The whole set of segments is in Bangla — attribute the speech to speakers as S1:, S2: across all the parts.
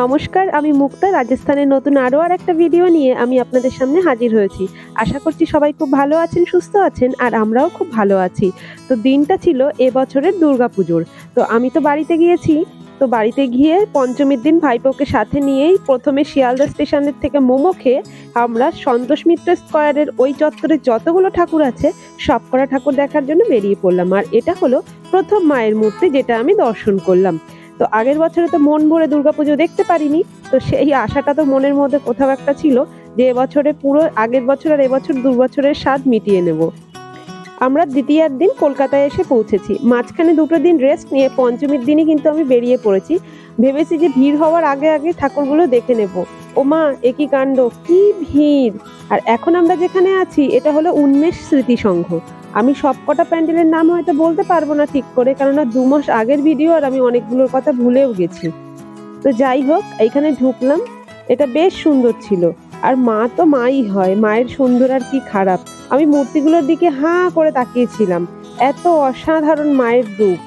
S1: নমস্কার, আমি মুক্তা। রাজস্থানের নতুন আরও আর একটা ভিডিও নিয়ে আমি আপনাদের সামনে হাজির হয়েছি। আশা করছি সবাই খুব ভালো আছেন, সুস্থ আছেন, আর আমরাও খুব ভালো আছি। তো দিনটা ছিল এবছরের দুর্গাপুজোর। তো আমি তো বাড়িতে গিয়েছি। তো বাড়িতে গিয়ে পঞ্চমীর দিন ভাইপোকে সাথে নিয়েই প্রথমে শিয়ালদা স্টেশনের থেকে মোমো খেয়ে আমরা সন্তোষ মিত্র স্কোয়ারের ওই চত্বরে যতগুলো ঠাকুর আছে, সবকটা ঠাকুর দেখার জন্য বেরিয়ে পড়লাম। আর এটা হলো প্রথম মায়ের মূর্তি, যেটা আমি দর্শন করলাম। তো আগের বছরে তো মন ভরে দুর্গাপুজো দেখতে পারিনি, তো সেই আশাটা তো মনের মধ্যে কোথাও একটা ছিল যে এবছরে পুরো আগের বছর আর এবছর দু বছরের স্বাদ মিটিয়ে নেব। আমরা দ্বিতীয়ার দিন কলকাতায় এসে পৌঁছেছি। মাঝখানে দুটো দিন রেস্ট নিয়ে পঞ্চমীর দিনই কিন্তু আমি বেরিয়ে পড়েছি। ভেবেছি যে ভিড় হওয়ার আগে আগে ঠাকুরগুলো দেখে নেব। ও মা একই কাণ্ড? কি ভিড়? আর এখন আমরা যেখানে আছি, এটা হলো উন্মেষ স্মৃতি সংঘ আমি সবকটা প্যান্ডেলের নাম হয়তো বলতে পারব না ঠিক করে, কেননা দু মাস আগের ভিডিও আর আমি অনেকগুলোর কথা ভুলেও গেছি। তো যাই হোক এখানে ঢুকলাম। এটা বেশ সুন্দর ছিল। আর মা তো মাই হয়, মায়ের সুন্দর আর কি খারাপ। আমি মূর্তিগুলোর দিকে হাঁ করে তাকিয়েছিলাম। এত অসাধারণ মায়ের রূপ।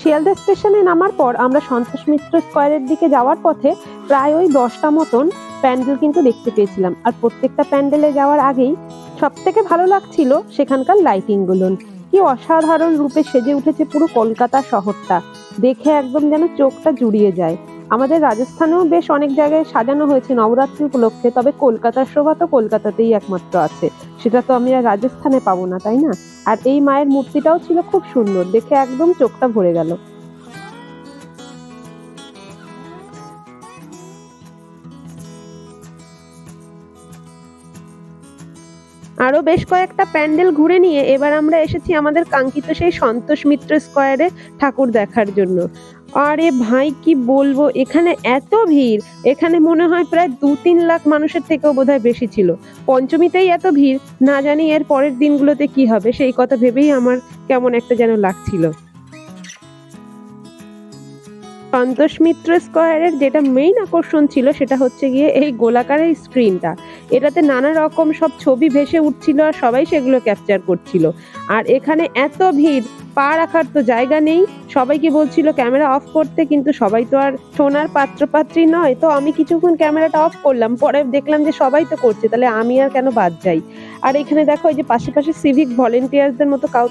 S1: শিয়ালদা স্টেশনে নামার পর আমরা সন্তোষ মিত্র স্কোয়ারের দিকে যাওয়ার পথে প্রায় ওই দশটা মতন প্যান্ডেল কিন্তু দেখতে পেয়েছিলাম। আর প্রত্যেকটা প্যান্ডেলে যাওয়ার আগেই সব থেকে ভালো লাগছিল সেখানকার লাইটিংগুলো কি অসাধারণ রূপে সেজে উঠেছে পুরো কলকাতা শহরটা। দেখে একদম যেন চোখটা জুড়িয়ে যায়। আমাদের রাজস্থানেও বেশ অনেক জায়গায় সাজানো হয়েছে নবরাত্রি উপলক্ষে, তবে কলকাতার শোভা তো কলকাতাতেই একমাত্র আছে। সেটা তো আমি আর রাজস্থানে পাবো না, তাই না? আর এই মায়ের মূর্তিটাও ছিল খুব সুন্দর, দেখে একদম চোখটা ভরে গেল। আরও বেশ কয়েকটা প্যান্ডেল ঘুরে নিয়ে এবার আমরা এসেছি আমাদের কাঙ্ক্ষিত সেই সন্তোষ মিত্র স্কোয়ারে ঠাকুর দেখার জন্য। আরে ভাই, কি বলব? এখানে এত ভিড়। এখানে মনে হয় প্রায় দু তিন লাখ মানুষের থেকেও বোধহয় বেশি ছিল। পঞ্চমীতেই এত ভিড়। না জানি এর পরের দিনগুলোতে কি হবে, সেই কথা ভেবেই আমার কেমন একটা যেন লাগছিল। সন্তোষ মিত্র স্কোয়ারের যেটা মেইন আকর্ষণ ছিল সেটা হচ্ছে গিয়ে এই গোলাকারের স্ক্রিনটা এটাতে নানা রকম সব ছবি ভেসে উঠছিল আর সবাই সেগুলো ক্যাপচার করছিল। আর এখানে এত ভিড়, পা রাখার তো জায়গা নেই। সবাইকে বলছিল ক্যামেরা অফ করতে, কিন্তু সবাই তো আর সোনার পাত্রপাত্রী নয়। তো আমি কিছুক্ষণ ক্যামেরাটা অফ করলাম, পরে দেখলাম যে সবাই তো করছে, তাহলে আমি আর কেন বাদ যাই? আর এখানে দেখো এই যে পাশে পাশে সিভিক ভলেন্টিয়ার্সদের মতো কাউ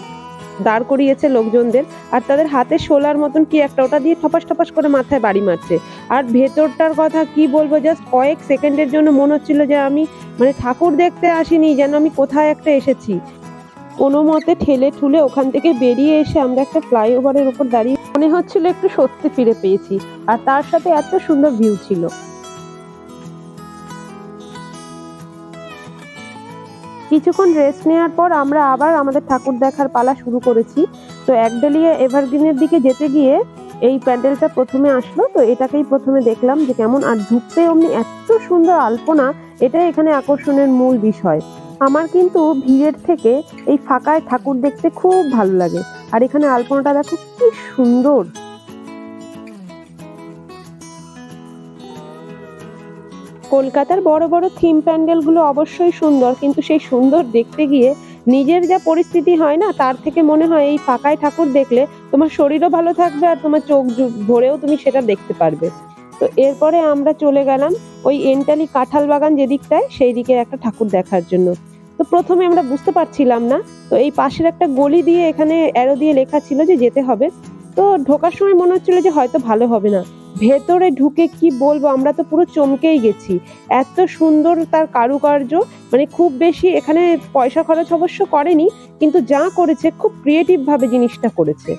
S1: দাঁড় করিয়েছে লোকজনদের আর তাদের হাতে শোলার মতন কি একটা, ওটা দিয়ে ঠপাস ঠপাস করে মাথায় বাড়ি মারছে। আর ভেতরটার কথা কি বলব জাস্ট কয়েক সেকেন্ডের জন্য মনে হচ্ছিল যে আমি মানে ঠাকুর দেখতে আসিনি, যেন আমি কোথায় একটা এসেছি। কোনো মতে ঠেলে ঠুলে ওখান থেকে বেরিয়ে এসে আমরা একটা ফ্লাইওভারের উপর দাঁড়িয়ে মনে হচ্ছিল একটু স্বস্তি ফিরে পেয়েছি। আর তার সাথে এত সুন্দর ভিউ ছিল। কিছুক্ষণ রেস্ট নেওয়ার পর আমরা আবার আমাদের ঠাকুর দেখার পালা শুরু করেছি। তো একডালিয়া এভারগ্রিনের দিকে যেতে গিয়ে এই প্যান্ডেলটা প্রথমে আসলো। তো এটাকেই প্রথমে দেখলাম যে কেমন আর ঢুকতে অমনি এত সুন্দর আলপনা, এটাই এখানে আকর্ষণের মূল বিষয়। আমার কিন্তু ভিড়ের থেকে এই ফাঁকায় ঠাকুর দেখতে খুব ভালো লাগে। আর এখানে আলপনাটা দেখো কি সুন্দর! কলকাতার বড় বড় থিম প্যান্ডেলগুলো অবশ্যই সুন্দর, কিন্তু সেই সুন্দর দেখতে গিয়ে নিজের যা পরিস্থিতি হয় না, তার থেকে মনে হয় এই ফাঁকায় ঠাকুর দেখলে তোমার শরীরও ভালো থাকবে আর তোমার চোখ ভরেও তুমি সেটা দেখতে পারবে। তো এরপরে আমরা চলে গেলাম ওই এন্টালি কাঁঠাল বাগান যেদিকটায় সেই দিকে একটা ঠাকুর দেখার জন্য। তো প্রথমে আমরা বুঝতে পারছিলাম না, তো এই পাশের একটা গলি দিয়ে এখানে অ্যারো দিয়ে লেখা ছিল যে যেতে হবে। তো ঢোকার সময় মনে হচ্ছিল যে হয়তো ভালো হবে না। ভেতরে ঢুকে কি বলব? আমরা তো পুরো চমকেই গেছি। এত সুন্দর তার কারুকার্য। মানে খুব বেশি এখানে পয়সা খরচ অবশ্য করেনি, কিন্তু যা করেছে, খুব ক্রিয়েটিভ ভাবে জিনিসটা করেছে।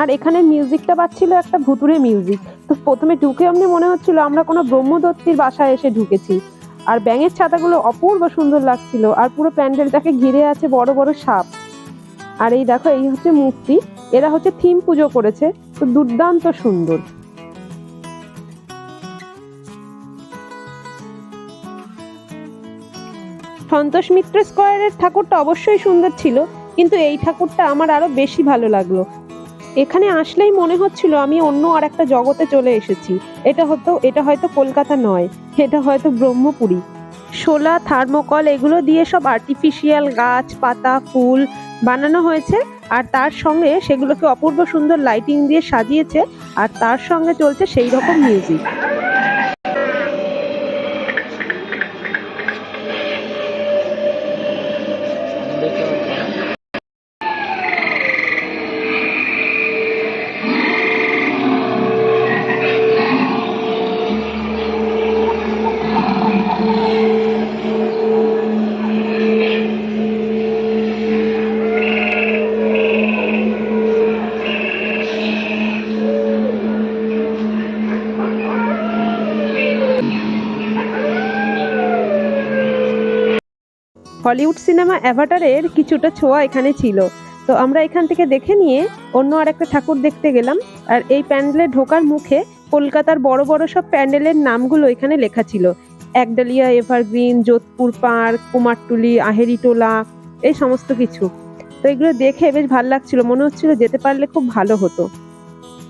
S1: আর এখানে মিউজিকটা বাজছিল একটা ভুতুরে মিউজিক তো প্রথমে ঢুকে অমনি মনে হচ্ছিল আমরা কোনো ব্রহ্মদত্তির বাসায় এসে ঢুকেছি। আর ব্যাঙের ছাতাগুলো অপূর্ব সুন্দর লাগছিল। আর পুরো প্যান্ডেলটাকে ঘিরে আছে বড় বড় সাপ। আর এই দেখো, এই হচ্ছে মূর্তি। এরা হচ্ছে থিম পুজো করেছে। দুর্দান্ত সুন্দর। সন্তোষ মিত্র স্কোয়ারের ঠাকুরটা অবশ্যই সুন্দর ছিল, কিন্তু এই ঠাকুরটা আমার আরও বেশি ভালো লাগল। এখানে আসলেই মনে হচ্ছিল আমি অন্য আর একটা জগতে চলে এসেছি। এটা হতো, এটা হয়তো কলকাতা নয়, এটা হয়তো ব্রহ্মপুরী। শোলা, থার্মোকল, এগুলো দিয়ে সব আর্টিফিশিয়াল গাছ, পাতা, ফুল বানানো হয়েছে আর তার সঙ্গে সেগুলোকে অপূর্ব সুন্দর লাইটিং দিয়ে সাজিয়েছে আর তার সঙ্গে চলছে সেই রকম মিউজিক হলিউড সিনেমা অ্যাভাটারের কিছুটা ছোঁয়া এখানে ছিল। তো আমরা এখান থেকে দেখে নিয়ে অন্য আর একটা ঠাকুর দেখতে গেলাম। আর এই প্যান্ডেলে ঢোকার মুখে কলকাতার বড় বড় সব প্যান্ডেলের নামগুলো এখানে লেখা ছিল। একডালিয়া, এভারগ্রিন, যোধপুর পার্ক, কুমারটুলি, আহেরিটোলা, এই সমস্ত কিছু। তো এগুলো দেখে বেশ ভালো লাগছিল। মনে হচ্ছিল যেতে পারলে খুব ভালো হতো।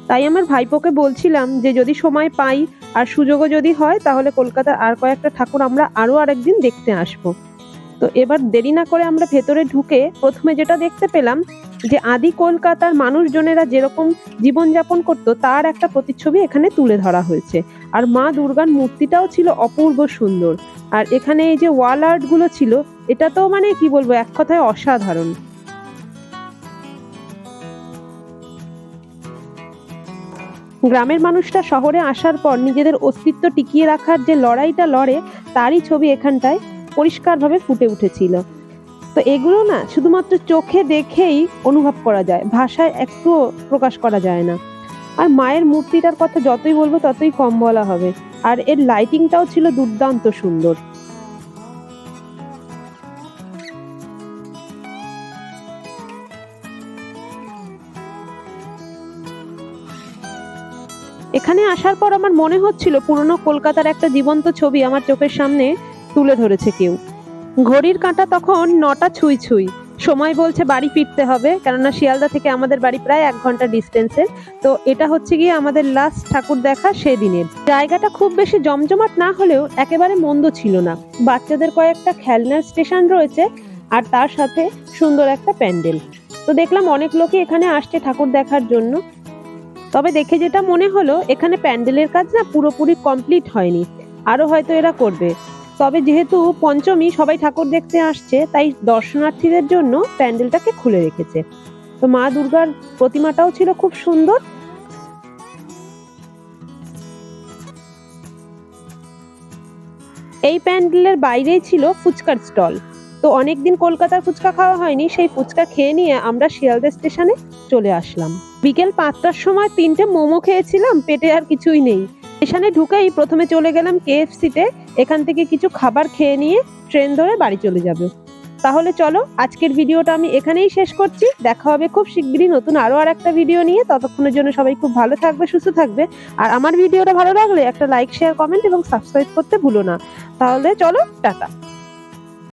S1: তাই আমার ভাইপোকে বলছিলাম যে যদি সময় পাই আর সুযোগও যদি হয়, তাহলে কলকাতার আর কয়েকটা ঠাকুর আমরা আরও আরেকদিন দেখতে আসব। তো এবার দেরি না করে আমরা ভেতরে ঢুকে প্রথমে যেটা দেখতে পেলাম, যে আদি কলকাতার মানুষজনেরা যেরকম জীবনযাপন করতো, তার একটা প্রতিচ্ছবি এখানে তুলে ধরা হয়েছে। আর মা দুর্গার মূর্তিটাও ছিল অপূর্ব সুন্দর। আর এখানে এই যে ওয়াল আর্টগুলো ছিল, এটা তো মানে কি বলব, এক কথায় অসাধারণ। গ্রামের মানুষটা শহরে আসার পর নিজেদের অস্তিত্ব টিকিয়ে রাখার যে লড়াইটা লড়ে, তারই ছবি এখানটায়। পরিষ্কারভাবে ফুটে উঠেছিল। তো এগুলো না শুধুমাত্র চোখে দেখেই অনুভব করা যায়, ভাষায় একটুও প্রকাশ করা যায় না। আর মায়ের মূর্তিটার কথা যতই বলব ততই কম বলা হবে। আর এর লাইটিংটাও ছিল দুর্দান্ত সুন্দর। এখানে আসার পর আমার মনে হচ্ছিল পুরনো কলকাতার একটা জীবন্ত ছবি আমার চোখের সামনে তুলে ধরেছে কেউ। ঘড়ির কাঁটা তখন নটা ছুঁই ছুঁই। সময় বলছে বাড়ি ফিরতে হবে, কেননা শিয়ালদা থেকে আমাদের বাড়ি প্রায় এক ঘণ্টা ডিস্টেন্সে তো এটা হচ্ছে গিয়ে আমাদের লাস্ট ঠাকুর দেখা সেদিনের। জায়গাটা খুব বেশি জমজমাট না হলেও একেবারে মন্দ ছিল না। বাচ্চাদের কয়েকটা খেলনার স্টেশন রয়েছে, আর তার সাথে সুন্দর একটা প্যান্ডেল। তো দেখলাম অনেক লোকই এখানে আসছে ঠাকুর দেখার জন্য। তবে দেখে যেটা মনে হলো, এখানে প্যান্ডেলের কাজ না পুরোপুরি কমপ্লিট হয়নি। আরও হয়তো এরা করবে। তবে যেহেতু পঞ্চমী সবাই ঠাকুর দেখতে আসছে, তাই দর্শনার্থীদের জন্য প্যান্ডেলটাকে খুলে রেখেছে। তো মা দুর্গার প্রতিমাটাও ছিল খুব সুন্দর। এই প্যান্ডেলের বাইরেই ছিল ফুচকার স্টল। তো অনেকদিন কলকাতার ফুচকা খাওয়া হয়নি, সেই ফুচকা খেয়ে নিয়ে আমরা শিয়ালদা স্টেশনে চলে আসলাম। বিকেল পাঁচটার সময় তিনটে মোমো খেয়েছিলাম, পেটে আর কিছুই নেই। স্টেশনে ঢুকেই প্রথমে চলে গেলাম কেএফসিতে এখান থেকে কিছু খাবার খেয়ে নিয়ে ট্রেন ধরে বাড়ি চলে যাব। তাহলে চলো, আজকের ভিডিওটা আমি এখানেই শেষ করছি। দেখা হবে খুব শিগগিরই নতুন আরও আর একটা ভিডিও নিয়ে। ততক্ষণের জন্য সবাই খুব ভালো থাকবে, সুস্থ থাকবে। আর আমার ভিডিওটা ভালো লাগলে একটা লাইক শেয়ার কমেন্ট এবং সাবস্ক্রাইব করতে ভুলো না। তাহলে চলো, টাটা।